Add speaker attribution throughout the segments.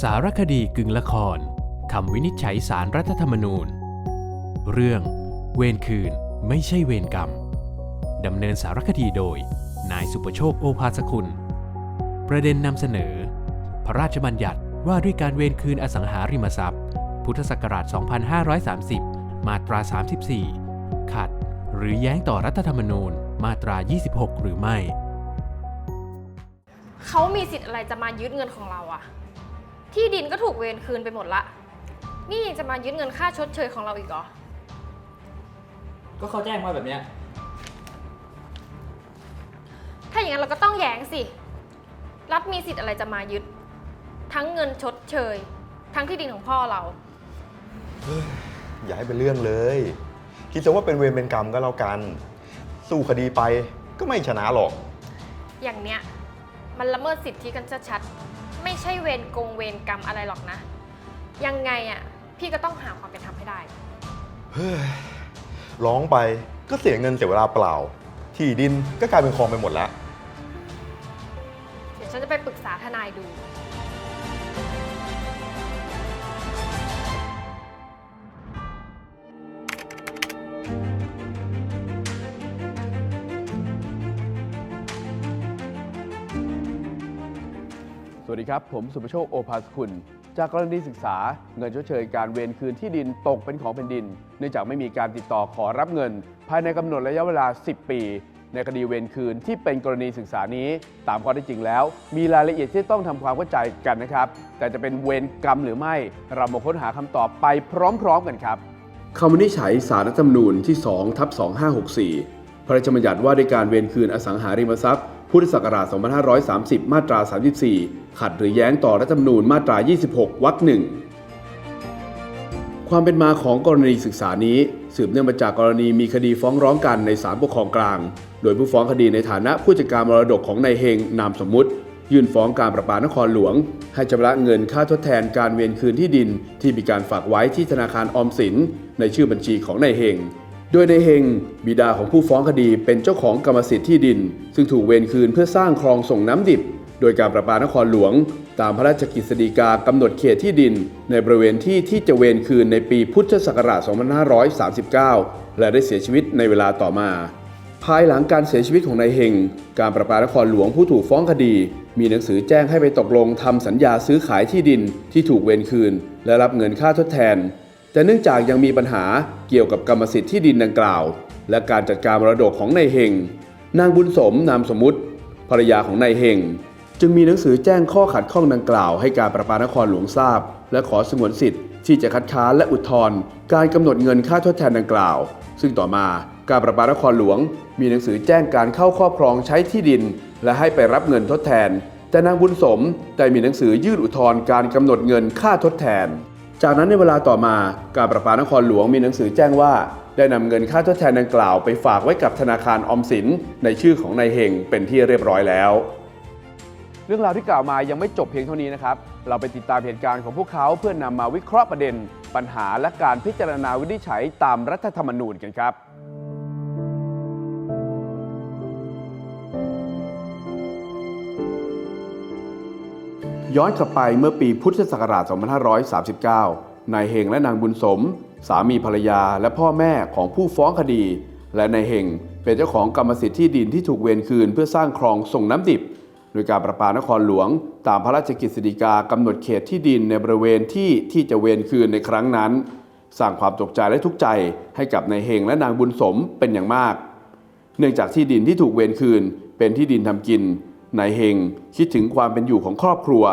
Speaker 1: สารคดีกึ่งละครคำวินิจฉัยสารรัฐธรรมนูญ เรื่อง เวรคืนไม่ใช่เวรกรรม ดำเนินสารคดีโดย นายสุประโชคโอภาสกุลประเด็นนำเสนอ พระราชบัญญัติว่าด้วยการเวรคืนอสังหาริมทรัพย์ พุทธศักราช 2530 มาตรา 34 ขัด หรือแย้งต่อรัฐธรรมนูญมาตรา 26 หรือไม่
Speaker 2: เขามีสิทธิ์อะไรจะมายึดเงินของเราอะ ที่ดินก็ถูกเวรคืนไปหมดละ นี่ยังจะมายึดเงินค่าชดเชยของเราอีกเหรอ
Speaker 3: ก็เขาแจ้งมาแบบเนี้ย
Speaker 2: ถ้าอย่างนั้นเราก็ต้องแย้งสิ รัฐมีสิทธิ์อะไรจะมายึด ทั้งเงินชดเชย ทั้งที่ดินของพ่อเรา
Speaker 4: อย่าให้เป็นเรื่องเลย คิดซะว่าเป็นเวรเป็นกรรมก็แล้วกัน สู้คดีไปก็ไม่ชนะหรอก
Speaker 2: อย่างเนี้ย มันละเมิดสิทธิกันชัดๆ ไม่ใช่เวรกงเวรกรรมอะไรหรอกนะ ยังไงอะพี่ก็ต้องหาความเป็นธรรมให้ได้
Speaker 4: ร้องไปก็เสียเงินเสียเวลาเปล่า ที่ดินก็กลายเป็นคลองไปหมดแล้ว
Speaker 2: เดี๋ยวฉันจะไปปรึกษาทนายดู
Speaker 5: วัสดีครับ ผมสุประโชคโอภาสคุณ จากกรณีศึกษาเงินชดเชยการเวรคืนที่ดินตกเป็นของแผ่นดิน เนื่องจากไม่มีการติดต่อขอรับเงิน ภายในกำหนดระยะเวลา 10 ปี ในคดีเวรคืนที่เป็นกรณีศึกษานี้ ตามข้อเท็จจริงแล้ว มีรายละเอียดที่ต้องทำความเข้าใจกันนะครับ แต่จะเป็นเวรกรรมหรือไม่ เรามาค้นหาคำตอบไปพร้อมๆกันครับคำวินิจฉัยสารรัฐธรรมนูญที่2ทับ2564 พระราชบัญญัติว่าด้วยการเวรคืนอสังหาริมทรัพย์ พุทธศักราช2530 มาตรา 34 ขัดหรือแย้งต่อรัฐธรรมนูญมาตรา 26 วรรคหนึ่งความเป็นมาของกรณีศึกษานี้ สืบเนื่องมาจากกรณีมีคดีฟ้องร้องกันในศาลปกครองกลาง โดยผู้ฟ้องคดีในฐานะผู้จัดการมรดกของนายเฮงนามสมมุติ ยื่นฟ้องการประปานครหลวง ให้ชำระเงินค่าทดแทนการเวียนคืนที่ดิน ที่มีการฝากไว้ที่ธนาคารออมสิน ในชื่อบัญชีของนายเฮงโดยนายเฮงบิดาของผู้ฟ้องคดีเป็นเจ้าของกรรมสิทธิ์ที่ดิน ซึ่งถูกเวรคืนเพื่อสร้างคลองส่งน้ำดิบ ดยการประปานครหลวง ตามพระราชกฤษฎีกากำหนดเขตที่ดิน ในบริเวณที่ที่จะเวรคืนในปีพุทธศักราช 2539 และได้เสียชีวิตในเวลาต่อมา ภายหลังการเสียชีวิตของนายเฮง การประปานครหลวงผู้ถูกฟ้องคดี มีหนังสือแจ้งให้ไปตกลงทำสัญญาซื้อขายที่ดินที่ถูกเวรคืน และรับเงินค่าทดแทน แต่เนื่องจากยังมีปัญหาเกี่ยวกับกรรมสิทธิ์ที่ดินดังกล่าว และการจัดการมรดกของนายเฮงนางบุญสมนามสมมุติภรรยาของนายเฮง จึงมีหนังสือแจ้งข้อขัดข้องดังกล่าวให้การประปานครหลวงทราบ และขอสงวนสิทธิ์ที่จะคัดค้านและอุทธรณ์การกำหนดเงินค่าทดแทนดังกล่าว ซึ่งต่อมาการประปานครหลวง มีหนังสือแจ้งการเข้าครอบครองใช้ที่ดิน และให้ไปรับเงินทดแทน แต่นางบุญสมได้มีหนังสือยื่นอุทธรณ์การกำหนดเงินค่าทดแทน จากนั้นในเวลาต่อมาการประปานครหลวงมีหนังสือแจ้งว่า ได้นำเงินค่าทดแทนดังกล่าว ไปฝากไว้กับธนาคารออมสินในชื่อของนายเฮงเป็นที่เรียบร้อยแล้ว เรื่องราวที่กล่าวมายังไม่จบเพียงเท่านี้นะครับ เราไปติดตามเหตุการณ์ของพวกเขาเพื่อนนำมาวิเคราะห์ประเด็น ปัญหาและการพิจารณาวินิจฉัยตามรัฐธรรมนูญกันครับ ย้อนกลับไปเมื่อปีพุทธศักราช 2539 นายเฮงและนางบุญสม สามีภรรยาและพ่อแม่ของผู้ฟ้องคดี และนายเฮงเป็นเจ้าของกรรมสิทธิ์ที่ดินที่ถูกเวรคืนเพื่อสร้างคลองส่งน้ำดิบ โดยการประปานครหลวง ตามพระราชกฤษฎีกากำหนดเขตที่ดินในบริเวณที่ที่จะเวรคืนในครั้งนั้น สร้างความตกใจและทุกข์ใจให้กับนายเฮงและนางบุญสมเป็นอย่างมาก เนื่องจากที่ดินที่ถูกเวรคืน เป็นที่ดินทำกินนายเฮงคิดถึงความเป็นอยู่ของครอบครัว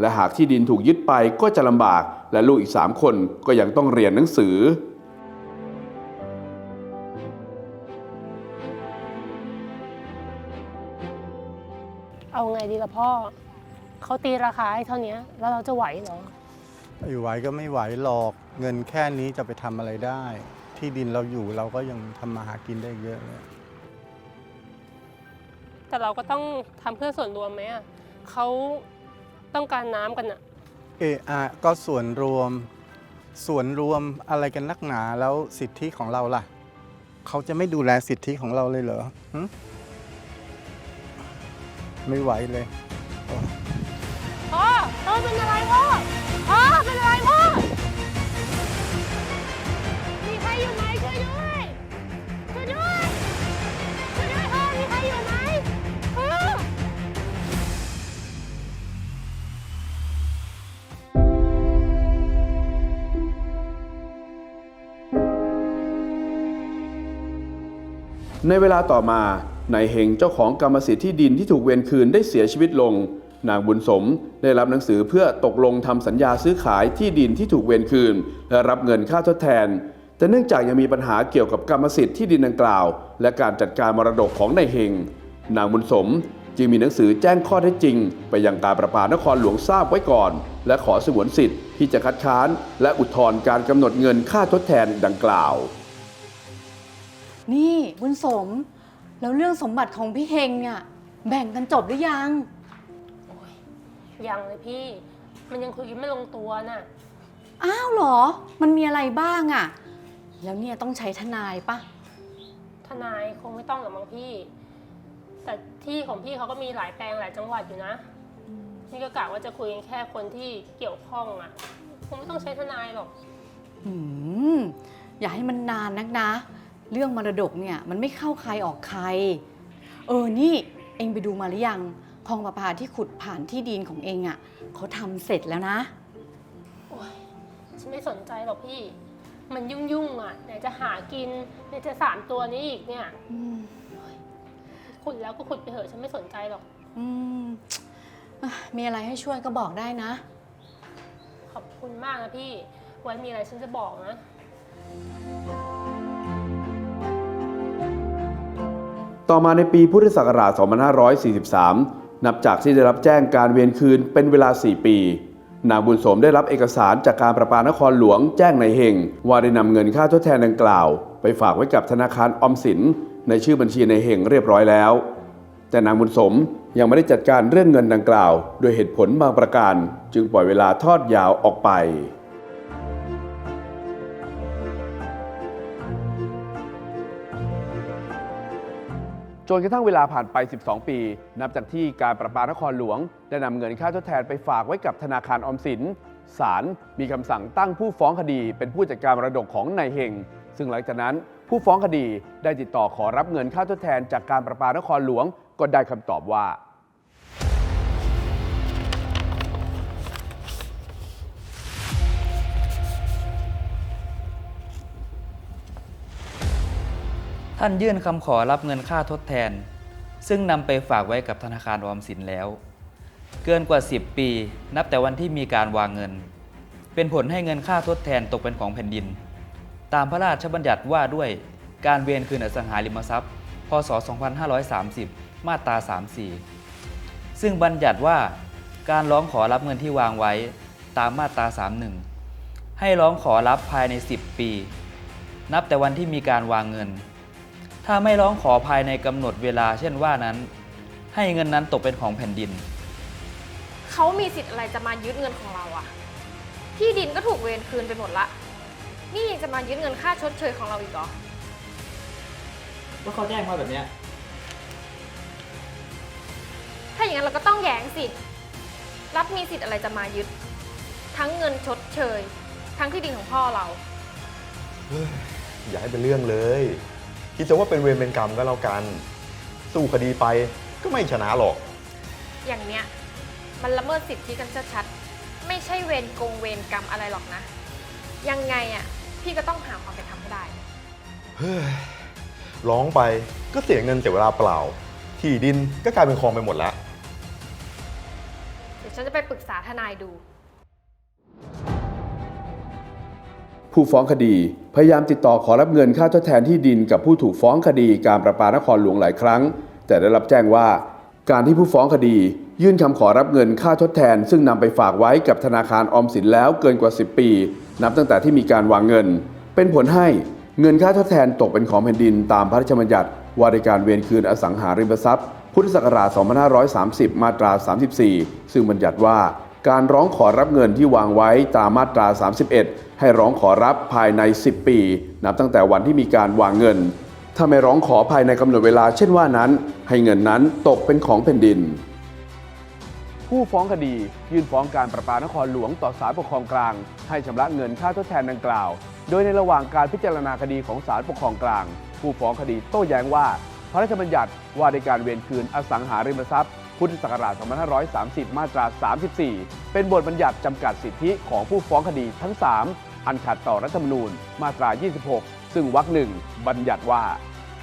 Speaker 5: และหากที่ดินถูกยึดไปก็จะลำบาก และลูกอีกสามคนก็ยังต้องเรียนหนังสือ
Speaker 6: ไงดีล่ะพ่อ เขาตีราคาให้เท่านี้แล้วเราจะไหวเหรอ
Speaker 7: ไม่ไหวก็ไม่ไหวหรอก เงินแค่นี้จะไปทำอะไรได้ ที่ดินเราอยู่เราก็ยังทำมาหากินได้เยอะเลย
Speaker 6: แต่เราก็ต้องทำเพื่อส่วนรวมไหมอะเขาต้องการน้ำกันอะ
Speaker 7: เอออะก็ส่วนรวม ส่วนรวมอะไรกันนักหนาแล้วสิทธิของเราล่ะ เขาจะไม่ดูแลสิทธิของเราเลยเหรอหึ ไม่ไหวเลย
Speaker 6: พ่อพ่อเป็นอะไรพ่อพ่อเป็นอะไรพ่อมีใครอยู่ไหมช่วยด้วยช่วยด้วยช่วยด้วยพ่อมีใครอยู่ไหมพ่อ
Speaker 5: ในเวลาต่อมา นายเฮงเจ้าของกรรมสิทธิ์ที่ดินที่ถูกเวรคืนได้เสียชีวิตลง นางบุญสมได้รับหนังสือเพื่อตกลงทำสัญญาซื้อขายที่ดินที่ถูกเวรคืน และรับเงินค่าทดแทน แต่เนื่องจากยังมีปัญหาเกี่ยวกับกรรมสิทธิ์ที่ดินดังกล่าว และการจัดการมรดกของนายเฮงนางบุญสมจึงมีหนังสือแจ้งข้อเท็จจริง ไปยังการประปานครหลวงทราบไว้ก่อน และขอสงวนสิทธิ์ที่จะคัดค้าน และอุทธรณ์การกำหนดเงินค่าทดแทนดังกล่าว
Speaker 8: นี่บุญสม แล้วเรื่องสมบัติของพี่เฮงอะแบ่งกันจบหรือยัง
Speaker 6: ยังเลยพี่ มันยังคุยกันไม่ลงตัวน่ะ
Speaker 8: อ้าวเหรอ มันมีอะไรบ้างอะแล้วเนี่ยต้องใช้ทนายปะ
Speaker 6: ทนายคงไม่ต้องหรอกมั้งพี่ แต่ที่ของพี่เขาก็มีหลายแปลงหลายจังหวัดอยู่นะ นี่ก็กะว่าจะคุยกันแค่คนที่เกี่ยวข้องอะ่ะคงไม่ต้องใช้ทนายหรอก
Speaker 8: หืมอย่าให้มันนานนักนะ เรื่องมรดกเนี่ยมันไม่เข้าใครออกใคร เออนี่เองไปดูมาหรือยังคลองประปาที่ขุดผ่านที่ดินของเองอะเขาทำเสร็จแล้วนะ
Speaker 6: ฉันไม่สนใจหรอกพี่ มันยุ่งยุ่งๆอะไหนจะหากินไหนจะสามตัวนี้อีกเนี่ย
Speaker 8: อืม
Speaker 6: ขุดแล้วก็ขุดไปเถอะฉันไม่สนใจหรอก
Speaker 8: อืมอะมีอะไรให้ช่วยก็บอกได้นะ
Speaker 6: ขอบคุณมากนะพี่ ไว้มีอะไรฉันจะบอกนะ
Speaker 5: ต่อมาในปีพุทธศักราช 2543 นับจากที่ได้รับแจ้งการเวียนคืนเป็นเวลา 4 ปี นางบุญสมได้รับเอกสารจากการประปานครหลวงแจ้งในเฮงว่าได้นำเงินค่าทดแทนดังกล่าว ไปฝากไว้กับธนาคารออมสิน ในชื่อบัญชีในเฮงเรียบร้อยแล้ว แต่นางบุญสมยังไม่ได้จัดการเรื่องเงินดังกล่าว โดยเหตุผลบางประการ จึงปล่อยเวลาทอดยาวออกไป จนกระทั่งเวลาผ่านไป 12 ปี นับจากที่การประปานครหลวง ได้นำเงินค่าทดแทนไปฝากไว้กับธนาคารออมสินศาลมีคำสั่งตั้งผู้ฟ้องคดี เป็นผู้จัดการมรดกของนายเฮงซึ่งหลังจากนั้นผู้ฟ้องคดีได้ติดต่อขอรับเงินค่าทดแทนจากการประปานครหลวงก็ได้คำตอบว่า
Speaker 9: ท่านยื่นคำขอรับเงินค่าทดแทน ซึ่งนำไปฝากไว้กับธนาคารออมสินแล้ว เกินกว่า 10 ปี นับแต่วันที่มีการวางเงิน เป็นผลให้เงินค่าทดแทนตกเป็นของแผ่นดิน ตามพระราชบัญญัติว่าด้วยการเวียนคืนอสังหาริมทรัพย์ พศ 2530 มาตรา 34 ซึ่งบัญญัติว่าการร้องขอรับเงินที่วางไว้ตามมาตรา 31 ให้ร้องขอรับภายใน 10 ปี นับแต่วันที่มีการวางเงิน ถ้าไม่ร้องขอภายในกำหนดเวลาเช่นว่านั้น ให้เงินนั้นตกเป็นของแผ่นดิน
Speaker 2: เขามีสิทธิ์อะไรจะมายึดเงินของเราอะที่ดินก็ถูกเวรคืนไปหมดละ นี่ยังจะมายึดเงินค่าชดเชยของเราอีกเหรอ
Speaker 3: ก็เขาแจ้งมาแบบเนี้ย
Speaker 2: ถ้าอย่างนั้นเราก็ต้องแย้งสิ รับมีสิทธิ์อะไรจะมายึด ทั้งเงินชดเชย ทั้งที่ดินของพ่อเรา
Speaker 4: อย่าให้เป็นเรื่องเลย คิดซะว่าเป็นเวรเป็นกรรมก็แล้วกัน สู้คดีไปก็ไม่ชนะหรอก
Speaker 2: อย่างเนี้ยมันละเมิดสิทธิกันชัดๆไม่ใช่เวรกงเวรกรรมอะไรหรอกนะ ยังไงอะพี่ก็ต้องหาความเป็นธรรมให้ได้
Speaker 4: เฮ้ยร้องไปก็เสียเงินเสียเวลาเปล่า ที่ดินก็กลายเป็นคลองไปหมดแล้ว
Speaker 2: เดี๋ยวฉันจะไปปรึกษาทนายดู
Speaker 5: ผู้ฟ้องคดี พยายามติดต่อขอรับเงินค่าทดแทนที่ดินกับผู้ถูกฟ้องคดีการประปานครหลวงหลายครั้ง แต่ได้รับแจ้งว่า การที่ผู้ฟ้องคดี ยื่นคำขอรับเงินค่าทดแทน ซึ่งนำไปฝากไว้กับธนาคารออมสินแล้วเกินกว่า 10 ปี นับตั้งแต่ที่มีการวางเงิน เป็นผลให้เงินค่าทดแทนตกเป็นของแผ่นดินตามพระราชบัญญัติว่าด้วยการเวียนคืนอสังหาริมทรัพย์ พุทธศักราช 2530 มาตรา 34 ซึ่งบัญญัติว่า การร้องขอรับเงินที่วางไว้ตามมาตรา 31 ให้ร้องขอรับภายใน 10 ปี นับตั้งแต่วันที่มีการวางเงิน ถ้าไม่ร้องขอภายในกำหนดเวลาเช่นว่านั้น ให้เงินนั้นตกเป็นของแผ่นดิน ผู้ฟ้องคดียื่นฟ้องการประปานครหลวงต่อศาลปกครองกลาง ให้ชำระเงินค่าทดแทนดังกล่าว โดยในระหว่างการพิจารณาคดีของศาลปกครองกลาง ผู้ฟ้องคดีโต้แย้งว่าพระราชบัญญัติว่าด้วยการเวรคืนอสังหาริมทรัพย์ พุทธศักราช 2530 มาตรา 34 เป็นบทบัญญัติจำกัดสิทธิของผู้ฟ้องคดีทั้ง 3 อันขัดต่อรัฐธรรมนูญ มาตรา 26 ซึ่งวรรคหนึ่งบัญญัติว่า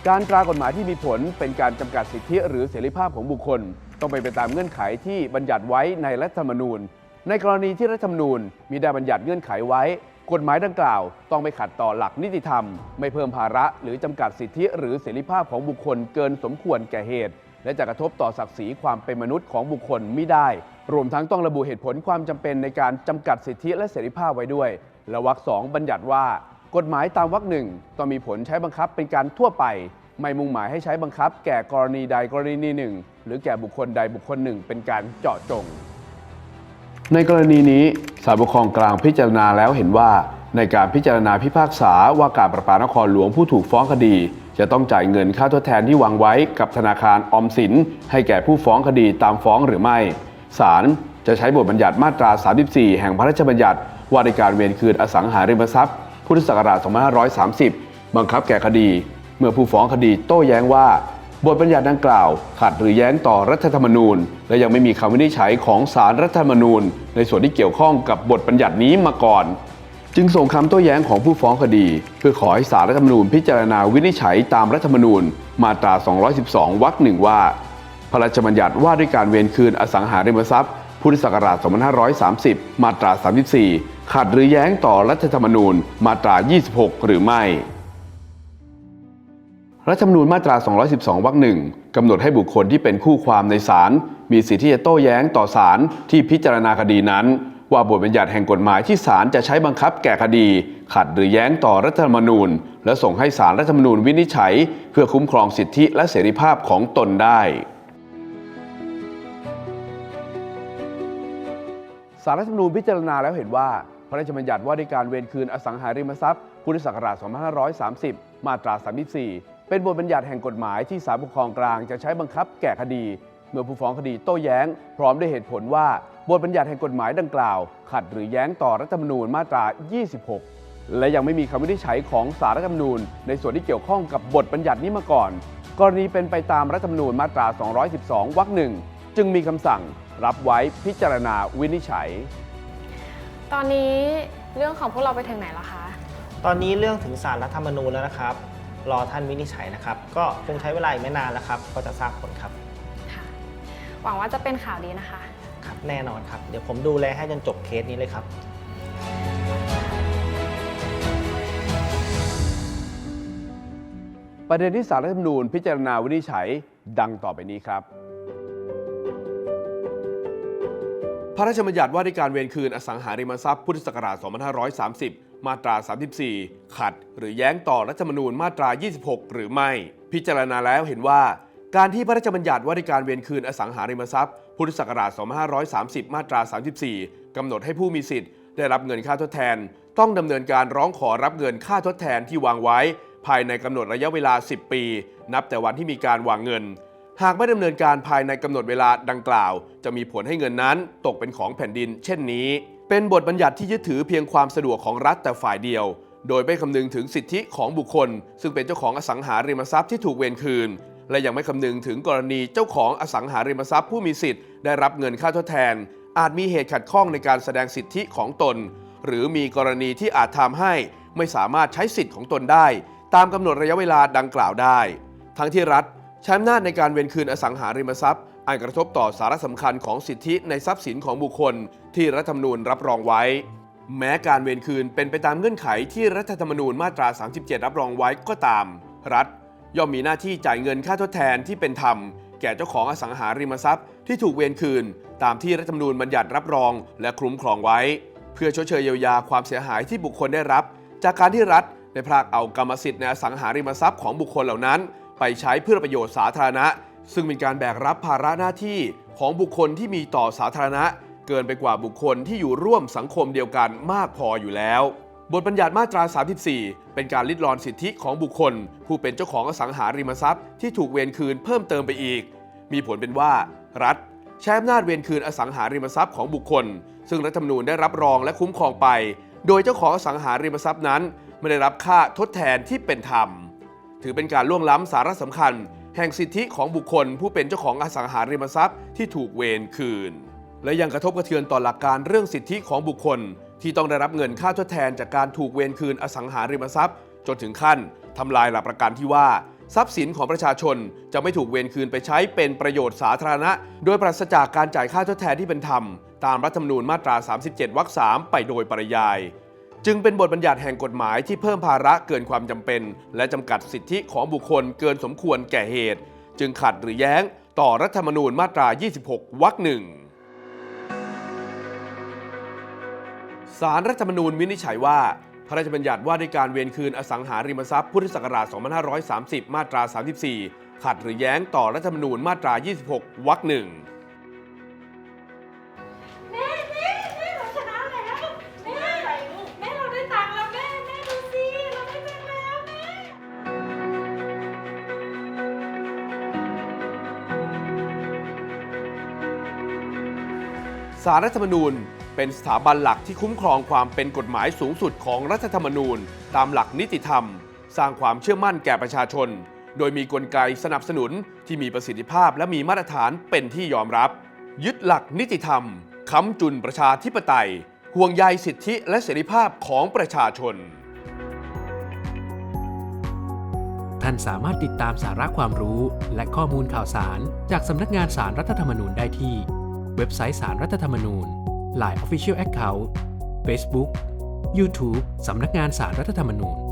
Speaker 5: การตรากฎหมายที่มีผลเป็นการจำกัดสิทธิหรือเสรีภาพของบุคคล ต้องเป็นไปตามเงื่อนไขที่บัญญัติไว้ในรัฐธรรมนูญ ในกรณีที่รัฐธรรมนูญมีได้บัญญัติเงื่อนไขไว้กฎหมายดังกล่าวต้องไม่ขัดต่อหลักนิติธรรม ไม่เพิ่มภาระหรือจำกัดสิทธิหรือเสรีภาพของบุคคลเกินสมควรแก่เหตุ และจะกระทบต่อศักดิ์ศรีความเป็นมนุษย์ของบุคคลไม่ได้ รวมทั้งต้องระบุเหตุผลความจำเป็นในการจำกัดสิทธิและเสรีภาพไว้ด้วย และวรรคสองบัญญัติว่า กฎหมายตามวรรคหนึ่งต้องมีผลใช้บังคับเป็นการทั่วไป ไม่มุ่งหมายให้ใช้บังคับ แก่กรณีใดกรณีหนึ่ง หรือแก่บุคคลใดบุคคลหนึ่ง เป็นการเจาะจง ในกรณีนี้ศาลปกครองกลางพิจารณาแล้วเห็นว่า ในการพิจารณาพิพากษาว่าการประปานครหลวงผู้ถูกฟ้องคดี จะต้องจ่ายเงินค่าทดแทนที่วางไว้กับธนาคารออมสิน ให้แก่ผู้ฟ้องคดีตามฟ้องหรือไม่ศาลจะใช้บทบัญญัติมาตรา 34 แห่งพระราชบัญญัติ ว่าในการเวรคืนอสังหาริมทรัพย์ พุทธศักราช 2530 บังคับแก่คดี เมื่อผู้ฟ้องคดีโต้แย้งว่า บทบัญญัติดังกล่าว ขัดหรือแย้งต่อรัฐธรรมนูญ และยังไม่มีคำวินิจฉัยของศาลรัฐธรรมนูญ ในส่วนที่เกี่ยวข้องกับบทบัญญัตินี้มาก่อน จึงส่งคำโต้แย้งของผู้ฟ้องคดี เพื่อขอให้ศาลรัฐธรรมนูญพิจารณาวินิจฉัยตามรัฐธรรมนูญ มาตรา 212 วรรคหนึ่งว่า พระราชบัญญัติว่าด้วยการเวรคืนอสังหาริมทรัพย์ พุทธศักราช 2530 มาตรา 34 ขัดหรือแย้งต่อรัฐธรรมนูญมาตรา 26 หรือไม่รัฐธรรมนูญมาตรา 212 วรรคหนึ่งกำหนดให้บุคคลที่เป็นคู่ความในศาลมีสิทธิที่จะโต้แย้งต่อศาลที่พิจารณาคดีนั้น ว่าบทบัญญัติแห่งกฎหมายที่ศาลจะใช้บังคับแก่คดี ขัดหรือแย้งต่อรัฐธรรมนูญ และส่งให้ศาลรัฐธรรมนูญวินิจฉัย เพื่อคุ้มครองสิทธิและเสรีภาพของตนได้สารรัฐธรรมนูญพิจารณาแล้วเห็นว่า พระราชบัญญัติว่าด้วยการเวรคืนอสังหาริมทรัพย์ พุทธศักราช 2530 มาตรา 34 เป็นบทบัญญัติแห่งกฎหมายที่ศาลปกครองกลางจะใช้บังคับแก่คดี เมื่อผู้ฟ้องคดีโต้แย้ง พร้อมด้วยเหตุผลว่า บทบัญญัติแห่งกฎหมายดังกล่าว ขัดหรือแย้งต่อรัฐธรรมนูญมาตรา 26 และยังไม่มีคำวินิจฉัยของสารรัฐธรรมนูญ ในส่วนที่เกี่ยวข้องกับบทบัญญัตินี้มาก่อน กรณีเป็นไปตามรัฐธรรมนูญมาตรา 212 วรรคหนึ่งจึงมีคำสั่งรับไว้พิจารณาวินิจฉัย
Speaker 2: ตอนนี้เรื่องของพวกเราไปถึงไหนแล้วคะ
Speaker 3: ตอนนี้เรื่องถึงสารรัฐธรรมนูญแล้วนะครับ รอท่านวินิจฉัยนะครับ ก็คงใช้เวลาอีกไม่นานแล้วครับ ก็จะทราบผลครับ
Speaker 2: ค่ะหวังว่าจะเป็นข่าวดีนะคะ
Speaker 3: ครับแน่นอนครับ เดี๋ยวผมดูแลให้จนจบเคสนี้เลยครับ
Speaker 5: ประเด็นที่สารรัฐธรรมนูญพิจารณาวินิจฉัยดังต่อไปนี้ครับ พระราชบัญญัติว่าด้วยการเวรคืนอสังหาริมทรัพย์พุทธศักราช 2530 มาตรา 34 ขัด หรือแย้งต่อรัฐธรรมนูญมาตรา 26 หรือไม่ พิจารณาแล้วเห็นว่า การที่พระราชบัญญัติว่าด้วยการเวรคืนอสังหาริมทรัพย์ พุทธศักราช 2530 มาตรา 34 กำหนดให้ผู้มีสิทธิ์ ได้รับเงินค่าทดแทน ต้องดำเนินการร้องขอรับเงินค่าทดแทนที่วางไว้ ภายในกำหนดระยะเวลา 10 ปี นับแต่วันที่มีการวางเงิน หากไม่ดำเนินการภายในกำหนดเวลาดังกล่าว จะมีผลให้เงินนั้นตกเป็นของแผ่นดิน เช่นนี้ เป็นบทบัญญัติที่ยึดถือเพียงความสะดวกของรัฐแต่ฝ่ายเดียว โดยไม่คำนึงถึงสิทธิของบุคคล ซึ่งเป็นเจ้าของอสังหาริมทรัพย์ที่ถูกเวรคืน และยังไม่คำนึงถึงกรณีเจ้าของอสังหาริมทรัพย์ผู้มีสิทธิ์ได้รับเงินค่าทดแทน อาจมีเหตุขัดข้องในการแสดงสิทธิของตน หรือมีกรณีที่อาจทำให้ไม่สามารถใช้สิทธิของตนได้ ตามกำหนดระยะเวลาดังกล่าวได้ ทั้งที่รัฐใช้อำนาจในการเวรคืนอสังหาริมทรัพย์อันกระทบต่อสาระสำคัญของสิทธิในทรัพย์สินของบุคคล ที่รัฐธรรมนูญรับรองไว้ แม้การเวรคืนเป็นไปตามเงื่อนไขที่รัฐธรรมนูญมาตรา 37 รับรองไว้ก็ตาม รัฐ ย่อมมีหน้าที่จ่ายเงินค่าทดแทนที่เป็นธรรม แก่เจ้าของอสังหาริมทรัพย์ที่ถูกเวรคืน ตามที่รัฐธรรมนูญบัญญัติรับรอง และคุ้มครองไว้ เพื่อชดเชยเยียวยาความเสียหายที่บุคคลได้รับ จากการที่รัฐได้พรากเอากรรมสิทธิ์ในอสังหาริมทรัพย์ของบุคคลเหล่านั้น ไปใช้เพื่อประโยชน์สาธารณะ ซึ่งเป็นการแบกรับภาระหน้าที่ของบุคคลที่มีต่อสาธารณะ เกินไปกว่าบุคคลที่อยู่ร่วมสังคมเดียวกันมากพออยู่แล้ว บทบัญญัติมาตรา 34 เป็นการลิดรอนสิทธิของบุคคล ผู้เป็นเจ้าของอสังหาริมทรัพย์ที่ถูกเวรคืนเพิ่มเติมไปอีก มีผลเป็นว่า รัฐใช้อำนาจเวรคืนอสังหาริมทรัพย์ของบุคคล ซึ่งรัฐธรรมนูญได้รับรองและคุ้มครองไป โดยเจ้าของอสังหาริมทรัพย์นั้น ไม่ได้รับค่าทดแทนที่เป็นธรรม ถือเป็นการล่วงล้ำสาระสำคัญ แห่งสิทธิของบุคคล ผู้เป็นเจ้าของอสังหาริมทรัพย์ที่ถูกเวรคืน และยังกระทบกระเทือนต่อหลักการเรื่องสิทธิของบุคคล ที่ต้องได้รับเงินค่าทดแทนจากการถูกเวรคืนอสังหาริมทรัพย์ จนถึงขั้นทำลายหลักประกันที่ว่า ทรัพย์สินของประชาชนจะไม่ถูกเวรคืนไปใช้เป็นประโยชน์สาธารณะ โดยปราศจากการจ่ายค่าทดแทนที่เป็นธรรม ตามรัฐธรรมนูญมาตรา 37 วรรค 3 ไปโดยปริยาย จึงเป็นบทบัญญัติแห่งกฎหมายที่เพิ่มภาระเกินความจำเป็น และจำกัดสิทธิของบุคคลเกินสมควรแก่เหตุ จึงขัดหรือแย้ง ต่อรัฐธรรมนูญมาตรา 26 วรรคหนึ่ง สารรัฐธรรมนูญวินิจฉัยว่า พระราชบัญญัติว่าด้วยการเวียนคืนอสังหาริมทรัพย์พุทธศักราช 2530 มาตรา 34 ขัดหรือแย้งต่อรัฐธรรมนูญมาตรา 26 วรรคหนึ่ง
Speaker 2: แม่แม่แม่เราชนะแล้วแม่แม่เราได้ตังค์แล้วแม่แม่ดูสิเราได้ตังค์แล้วแม่
Speaker 5: สารรัฐธรรมนูญ เป็นสถาบันหลักที่คุ้มครองความเป็นกฎหมายสูงสุดของรัฐธรรมนูญ ตามหลักนิติธรรม สร้างความเชื่อมั่นแก่ประชาชน โดยมีกลไกสนับสนุนที่มีประสิทธิภาพและมีมาตรฐานเป็นที่ยอมรับ ยึดหลักนิติธรรมค้ำจุนประชาธิปไตย ห่วงใยสิทธิและเสรีภาพของประชาชน
Speaker 1: ท่านสามารถติดตามสาระความรู้และข้อมูลข่าวสาร จากสำนักงานสารรัฐธรรมนูญได้ที่ เว็บไซต์สารรัฐธรรมนูญ Line Official Account Facebook YouTube สำนักงานสารรัฐธรรมนูญ